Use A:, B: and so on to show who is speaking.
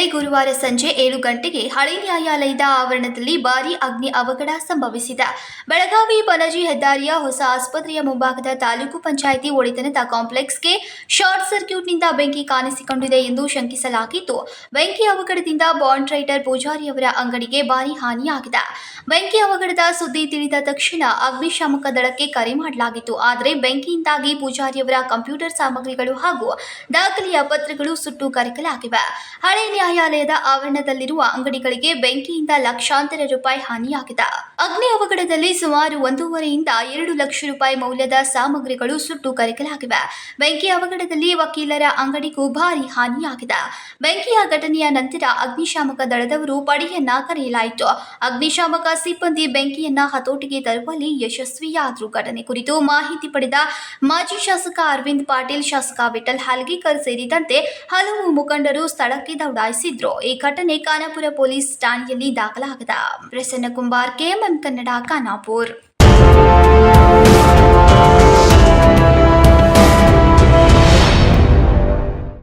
A: ಗುರುವಾರ ಸಂಜೆ ಏಳು ಗಂಟೆಗೆ ಹಳೆ ನ್ಯಾಯಾಲಯದ ಆವರಣದಲ್ಲಿ ಭಾರೀ ಅಗ್ನಿ ಅವಘಡ ಸಂಭವಿಸಿದೆ. ಬೆಳಗಾವಿ ಪಣಜಿ ಹೆದ್ದಾರಿಯ ಹೊಸ ಆಸ್ಪತ್ರೆಯ ಮುಂಭಾಗದ ತಾಲೂಕು ಪಂಚಾಯಿತಿ ಒಡೆತನದ ಕಾಂಪ್ಲೆಕ್ಸ್ಗೆ ಶಾರ್ಟ್ ಸರ್ಕ್ಯೂಟ್ನಿಂದ ಬೆಂಕಿ ಕಾಣಿಸಿಕೊಂಡಿದೆ ಎಂದು ಶಂಕಿಸಲಾಗಿದ್ದು, ಬೆಂಕಿ ಅವಘಡದಿಂದ ಬಾಂಡ್ ರೈಟರ್ ಪೂಜಾರಿಯವರ ಅಂಗಡಿಗೆ ಭಾರೀ ಹಾನಿಯಾಗಿದೆ. ಬೆಂಕಿ ಅವಘಡದ ಸುದ್ದಿ ತಿಳಿದ ತಕ್ಷಣ ಅಗ್ನಿಶಾಮಕ ದಳಕ್ಕೆ ಕರೆ ಮಾಡಲಾಗಿತ್ತು. ಆದರೆ ಬೆಂಕಿಯಿಂದಾಗಿ ಪೂಜಾರಿಯವರ ಕಂಪ್ಯೂಟರ್ ಸಾಮಗ್ರಿಗಳು ಹಾಗೂ ದಾಖಲೆಯ ಪತ್ರಗಳು ಸುಟ್ಟು ಕರಕಲಾಗಿವೆ. ಹಳೆ ನ್ಯಾಯಾಲಯದ ಆವರಣದಲ್ಲಿರುವ ಅಂಗಡಿಗಳಿಗೆ ಬೆಂಕಿಯಿಂದ ಲಕ್ಷಾಂತರ ರೂಪಾಯಿ ಹಾನಿಯಾಗಿದೆ. ಅಗ್ನಿ ಅವಘಡದಲ್ಲಿ ಸುಮಾರು ಒಂದೂವರೆಯಿಂದ ಎರಡು ಲಕ್ಷ ರೂಪಾಯಿ ಮೌಲ್ಯದ ಸಾಮಗ್ರಿಗಳು ಸುಟ್ಟು ಕರಕಲಾಗಿವೆ. ಬೆಂಕಿ ಅವಘಡದಲ್ಲಿ ವಕೀಲರ ಅಂಗಡಿಗೂ ಭಾರಿ ಹಾನಿಯಾಗಿದೆ. ಬೆಂಕಿಯ ಘಟನೆಯ ನಂತರ ಅಗ್ನಿಶಾಮಕ ದಳದವರು ಪಡೆಯನ್ನ ಕರೆಯಲಾಯಿತು. ಅಗ್ನಿಶಾಮಕ ಸಿಬ್ಬಂದಿ ಬೆಂಕಿಯನ್ನ ಹತೋಟಿಗೆ ತರುವಲ್ಲಿ ಯಶಸ್ವಿಯಾದರು. ಘಟನೆ ಕುರಿತು ಮಾಹಿತಿ ಪಡೆದ ಮಾಜಿ ಶಾಸಕ ಅರವಿಂದ್ ಪಾಟೀಲ್, ಶಾಸಕ ವಿಠಲ್ ಹಾಲ್ಗೇಕರ್ ಸೇರಿದಂತೆ ಹಲವು ಮುಖಂಡರು ಸ್ಥಳಕ್ಕೆ ದೌಡಾಯಿಸಿದ್ರು ಈ ಘಟನೆ ಖಾನಾಪುರ ಪೊಲೀಸ್ ಠಾಣೆಯಲ್ಲಿ ದಾಖಲಾಗದ. ಪ್ರಸನ್ನ ಕುಂಬಾರ್ ಕೆಎಂಎಂ ಕನ್ನಡ ಖಾನಾಪುರ್.